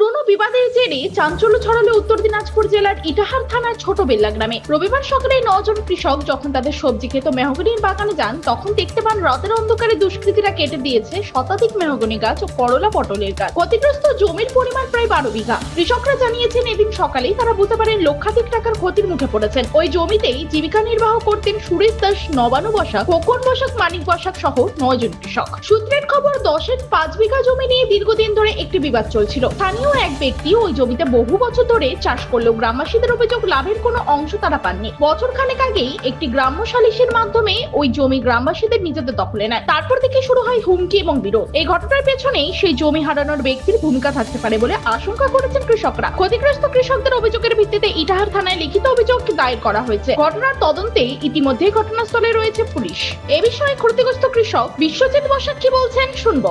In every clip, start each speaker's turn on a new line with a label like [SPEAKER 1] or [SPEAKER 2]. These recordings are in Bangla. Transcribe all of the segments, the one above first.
[SPEAKER 1] পুরনো বিবাদের জেরে চাঞ্চল্য ছড়ালো উত্তর দিনাজপুর জেলার ইটাহার থানার ছোট বেল্লা গ্রামে। রবিবার সকালে নজন কৃষক যখন তাদের সবজি ক্ষেত মেহগনির বাগানে যান, তখন দেখতে পান রাতের অন্ধকারে দুষ্কৃতীরা কেটে দিয়েছে শতাধিক মেহগনি গাছ ও করলা পটলের গাছ। ক্ষতিগ্রস্ত জমির পরিমাণ প্রায় বারো বিঘা। কৃষকরা জানিয়েছেন, এদিন সকালেই তারা বুঝতে পারেন লক্ষাধিক টাকার ক্ষতির মুখে পড়েছেন। ওই জমিতেই জীবিকা নির্বাহ করতেন সুরেশ দাস, নবানু বসাক, খোকন বসাক, মানিক বসাক সহ নয়জন কৃষক। সূত্রের খবর, দশের পাঁচ বিঘা জমি নিয়ে দীর্ঘদিন ধরে একটি বিবাদ চলছিল। স্থানীয় এক ব্যক্তি ওই জমিতে বহু বছর ধরে চাষ করলেও গ্রামবাসীদের অভিযোগ লাভের কোনো অংশ তারা পাননি। বছর খানেক আগেই একটি গ্রাম্য সালিশের মাধ্যমে ওই জমি গ্রামবাসীদের নিজেদের দখলে নেয়। তারপর থেকে শুরু হয় হুমকি এবং বিরোধ। এই ঘটনার পেছনেই সেই জমি হারানোর ব্যক্তির ভূমিকা থাকতে পারে বলে আশঙ্কা করেছেন কৃষকরা। ক্ষতিগ্রস্ত কৃষকদের অভিযোগের ভিত্তিতে ইটাহার থানায় লিখিত অভিযোগ দায়ের করা হয়েছে। ঘটনার তদন্তে ইতিমধ্যে ঘটনাস্থলে রয়েছে পুলিশ। এ বিষয়ে ক্ষতিগ্রস্ত কৃষক বিশ্বজিৎ বসাক কি বলছেন শুনব।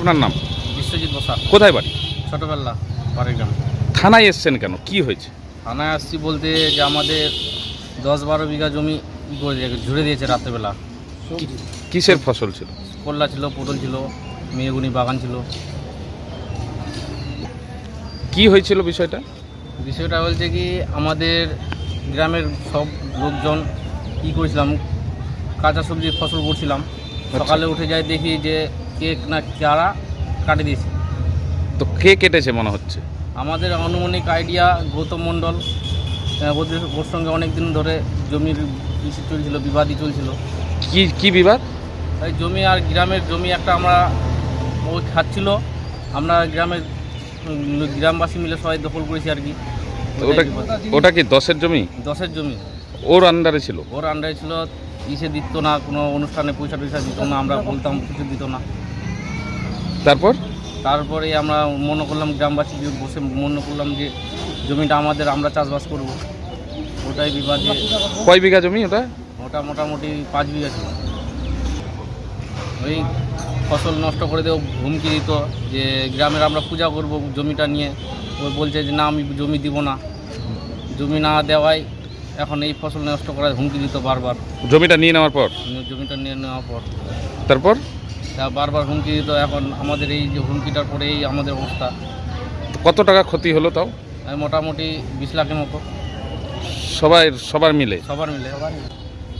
[SPEAKER 2] আপনার নাম?
[SPEAKER 3] বিশ্বজিৎ বসাক
[SPEAKER 2] কোথায় বাড়ি?
[SPEAKER 3] ছোটোবেলা বাড়ির গ্রাম
[SPEAKER 2] থানায় এসছেন কেন? কি হয়েছে?
[SPEAKER 3] থানায় আসছি বলতে যে আমাদের দশ বারো বিঘা জমি করে দিয়ে ঝুড়ে দিয়েছে রাত্রেবেলা।
[SPEAKER 2] কিসের ফসল ছিল?
[SPEAKER 3] করলা ছিল পটল ছিল মেয়েগুনি বাগান ছিল।
[SPEAKER 2] কি হয়েছিল বিষয়টা?
[SPEAKER 3] বিষয়টা বলছে কি আমাদের গ্রামের সব লোকজন কী করেছিলাম কাঁচা সবজি ফসল করছিলাম। সকালে উঠে যাই দেখি যে কেক না চারা কাটে দিয়েছে।
[SPEAKER 2] তো কে কেটেছে মনে হচ্ছে?
[SPEAKER 3] আমাদের আনুমানিক আইডিয়া গৌতম মণ্ডল ওদের ওর সঙ্গে অনেক দিন ধরে জমির ইস্যু চলছিল বিবাদই চলছিল।
[SPEAKER 2] কি কি বিবাদ?
[SPEAKER 3] তাই জমি আর গ্রামের জমি একটা আমরা ও খাচ্ছিল আমরা গ্রামের গ্রামবাসী মিলে সবাই দখল করেছি আর কি।
[SPEAKER 2] ওটা ওটা কি দশের জমি?
[SPEAKER 3] দশের জমি।
[SPEAKER 2] ওর আন্ডারে ছিল?
[SPEAKER 3] ওর আন্ডারে ছিল ইসে দিত না কোনো অনুষ্ঠানে পয়সা টয়সা দিত না আমরা বলতাম কিছু দিত না।
[SPEAKER 2] তারপর?
[SPEAKER 3] তারপরে আমরা মনে করলাম গ্রামবাসী বসে মনে করলাম যে জমিটা আমাদের আমরা চাষবাস করব। ওটাই বিবাদে
[SPEAKER 2] কয় বিঘা জমি ওটা?
[SPEAKER 3] ওটা মোটামুটি পাঁচ বিঘা ছিল ওই ফসল নষ্ট করে দেও হুমকি দিত যে গ্রামের আমরা পূজা করব জমিটা নিয়ে। ও বলছে যে না আমি জমি দিব না। জমি না দেওয়ায় এখন এই ফসল নষ্ট করার হুমকি দিত বারবার।
[SPEAKER 2] জমিটা নিয়ে নেওয়ার পর?
[SPEAKER 3] জমিটা নিয়ে নেওয়ার পর।
[SPEAKER 2] তারপর?
[SPEAKER 3] বারবার হুমকি দিত এখন আমাদের এই যে হুমকিটার পরেই আমাদের অবস্থা।
[SPEAKER 2] কত টাকা ক্ষতি হলো তাও?
[SPEAKER 3] মোটামুটি বিশ লাখের মতো।
[SPEAKER 2] সবাই সবার মিলে?
[SPEAKER 3] সবার মিলে।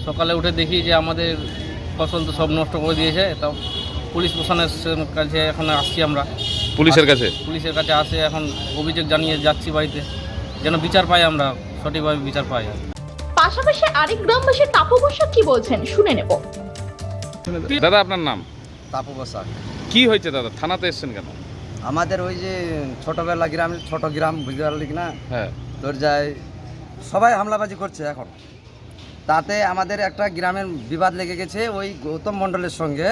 [SPEAKER 3] সকালে উঠে দেখি যে আমাদের ফসল তো সব নষ্ট করে দিয়েছে। তাও পুলিশ প্রশাসনের কাছে এখন আসছি আমরা।
[SPEAKER 2] পুলিশের কাছে?
[SPEAKER 3] পুলিশের কাছে আসে এখন অভিযোগ জানিয়ে যাচ্ছি বাড়িতে। যেন বিচার পাই আমরা সঠিকভাবে বিচার পাই।
[SPEAKER 1] পাশাপাশি আরেক গ্রামবাসী তাপু বসাক কি বলছেন শুনে নেব।
[SPEAKER 2] দাদা আপনার নাম?
[SPEAKER 4] তাপু বসাক
[SPEAKER 2] কি হয়েছে দাদা? থানাতে এসছেন কেন?
[SPEAKER 4] আমাদের ওই যে ছোটবেলা গ্রামের ছোট গ্রাম বুঝতে পারলি না?
[SPEAKER 2] হ্যাঁ।
[SPEAKER 4] তোর যায় সবাই হামলাবাজি করছে এখন। তাতে আমাদের একটা গ্রামের বিবাদ লেগে গেছে ওই গৌতম মণ্ডলের সঙ্গে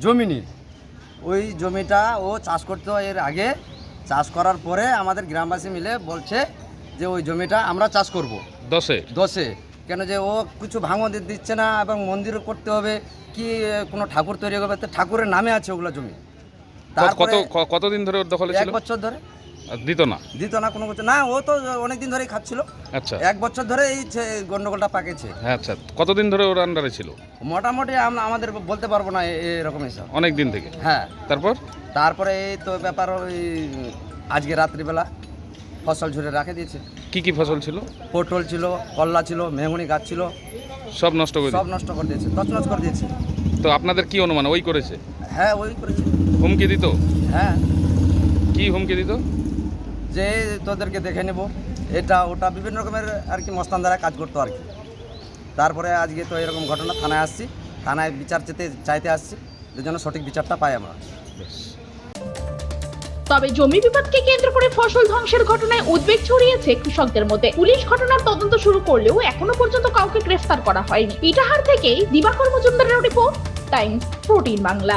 [SPEAKER 4] জমি নিয়ে ওই জমিটা ও চাষ করতো এর আগে। চাষ করার পরে আমাদের গ্রামবাসী মিলে বলছে যে ওই জমিটা আমরা চাষ করব।
[SPEAKER 2] দশে?
[SPEAKER 4] দশে। কেন যে ও কিছু ভাঙন দিচ্ছে না এবং মন্দির করতে হবে কি কোনো ঠাকুর তৈরি করবে তো ঠাকুরের নামে আছে ওগুলো জমি।
[SPEAKER 2] কত কতদিন ধরে ওর দখলে
[SPEAKER 4] এক বছর ধরে।
[SPEAKER 2] দিত না?
[SPEAKER 4] দিত না কোনো কিছু না ও তো অনেক দিন ধরেই খাচ্ছিল।
[SPEAKER 2] আচ্ছা।
[SPEAKER 4] এক বছর ধরে এই গন্ডগোলটা পাকেছে।
[SPEAKER 2] হ্যাঁ আচ্ছা। কতদিন ধরে ওর আন্ডারে ছিল?
[SPEAKER 4] মোটামুটি আমরা আমাদের বলতে পারব না এরকম হিসাব
[SPEAKER 2] অনেক দিন থেকে?
[SPEAKER 4] হ্যাঁ।
[SPEAKER 2] তারপর?
[SPEAKER 4] তারপরে এই তো ব্যাপার ওই আজকে রাত্রিবেলা ফসল ঝুড়ে রাখে দিয়েছে।
[SPEAKER 2] কি কি ফসল ছিল?
[SPEAKER 4] পটল ছিল কল্লা ছিল মেহগুনি গাছ ছিল।
[SPEAKER 2] সব নষ্ট করে
[SPEAKER 4] সব নষ্ট করে দিয়েছে তছনছ করে দিয়েছে।
[SPEAKER 2] তো আপনাদের কি অনুমান? ওই করেছে?
[SPEAKER 4] হ্যাঁ ওই করেছে।
[SPEAKER 2] হুমকি দিত?
[SPEAKER 4] হ্যাঁ।
[SPEAKER 2] কি হুমকি দিত?
[SPEAKER 4] যে তোদেরকে দেখে নেব এটা ওটা বিভিন্ন রকমের আর কি মস্তান দ্বারা কাজ করতো আর কি। তারপরে আজকে তো এরকম ঘটনা থানায় আসছি। থানায় বিচার চেতে চাইতে আসছি যে জন্য সঠিক বিচারটা পাই আমরা।
[SPEAKER 1] তবে জমি বিবাদকে কেন্দ্র করে ফসল ধ্বংসের ঘটনায় উদ্বেগ ছড়িয়েছে কৃষকদের মধ্যে। পুলিশ ঘটনার তদন্ত শুরু করলেও এখনও পর্যন্ত কাউকে গ্রেফতার করা হয়নি। ইটাহার থেকে দিবাকর মজুমদারের রিপোর্ট, টাইমস, প্রোটিন বাংলা।